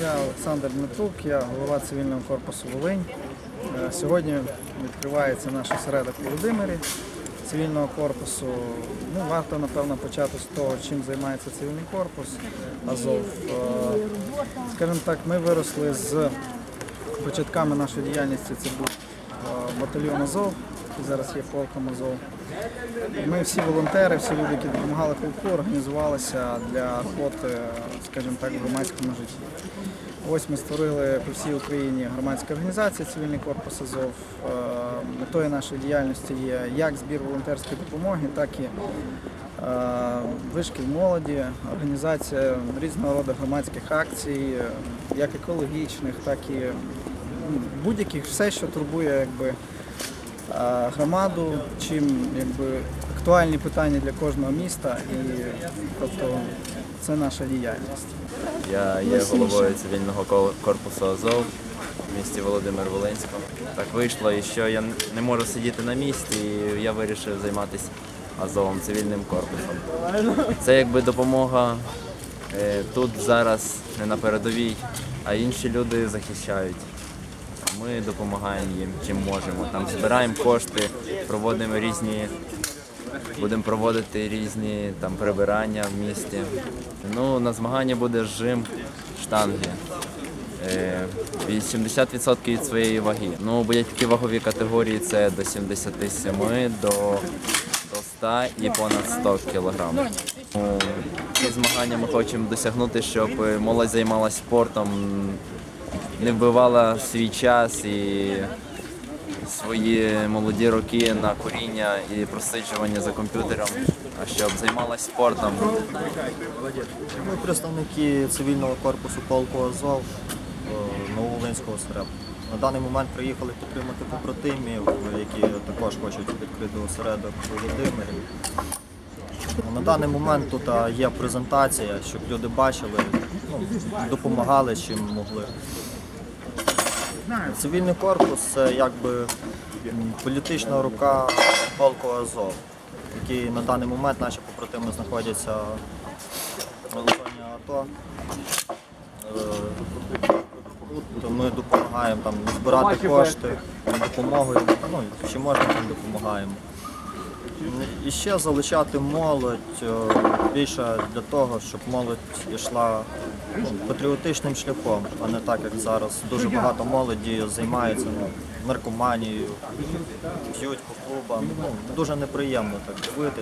Я Олександр Дмитрук, я голова цивільного корпусу Волинь. Е, Сьогодні відкривається наш осередок у Володимирі цивільного корпусу. Ну, варто, напевно, почати з того, чим займається цивільний корпус Азов. Е, Скажімо так, ми виросли з початками нашої діяльності. Це був е, батальйон Азов, який зараз є полком Азов. Ми всі волонтери, всі люди, які допомагали полку, організувалися для роботи, скажімо так, в громадському житті. Ось ми створили по всій Україні громадська організація Цивільний корпус Азов. Е, Метою нашої діяльності є як збір волонтерської допомоги, так і е, вишкіл молоді, організація різного роду громадських акцій, як екологічних, так і будь-яких все, що турбує якби, громаду, чим якби, актуальні питання для кожного міста. І тобто це наша діяльність. Я є головою цивільного корпусу Азов в місті Володимир Волинському. Так вийшло, і що я не можу сидіти на місці, і я вирішив займатися Азовом, цивільним корпусом. Це якби допомога е, тут зараз не на передовій, а інші люди захищають. Ми допомагаємо їм чим можемо. Там збираємо кошти, проводимо різні Будемо проводити різні там прибирання в місті. Ну, на змагання буде жим штанги. Е, 80% від своєї ваги. Ну, будуть такі вагові категорії це до 77, до, до 100 і понад 100 кг. Ну, ці змагання ми хочемо досягнути, щоб молодь займалася спортом, не вбивала свій час і свої молоді роки на куріння і просиджування за комп'ютером, а щоб займалась спортом. Ми представники цивільного корпусу полку Азов е, Нововолинського осередку. На даний момент приїхали підтримати побратимів, які також хочуть відкрити осередок Володимирі. На даний момент тут є презентація, щоб люди бачили, ну, допомагали чим могли. Цивільний корпус це якби політична рука полку Азов, який на даний момент наші побратими знаходяться в зоні АТО. То ми допомагаємо там збирати кошти, допомогою, ну, чи можна ми допомагаємо. І ще залучати молодь е, більше для того, щоб молодь йшла патріотичним шляхом, а не так, як зараз дуже багато молоді займається ну, наркоманією, п'ють по клубам. Ну, дуже неприємно так дивитися.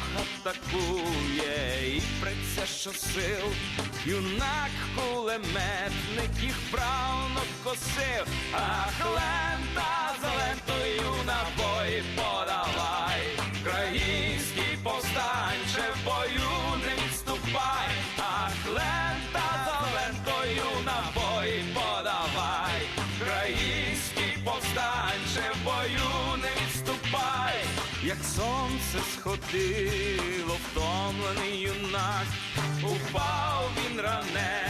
атакує. І преться щосил, юнак кулеметник їх правно косив, ах лента сонце сходило, втомлений юнак, упав він ранений,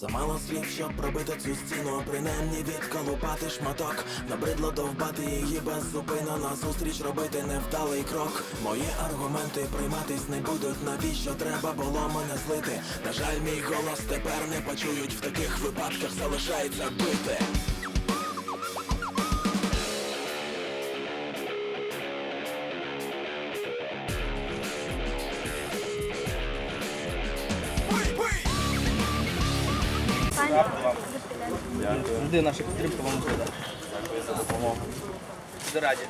Замало слів, щоб пробити цю стіну, принаймні відколупати шматок. Набридло довбати її беззупинно назустріч робити невдалий крок. Мої аргументи прийматись не будуть, навіщо треба було мене злити. На жаль, мій голос тепер не почують, в таких випадках залишається бити. Завжди наша підтримка вам буде. Дякую за допомогу. Раді.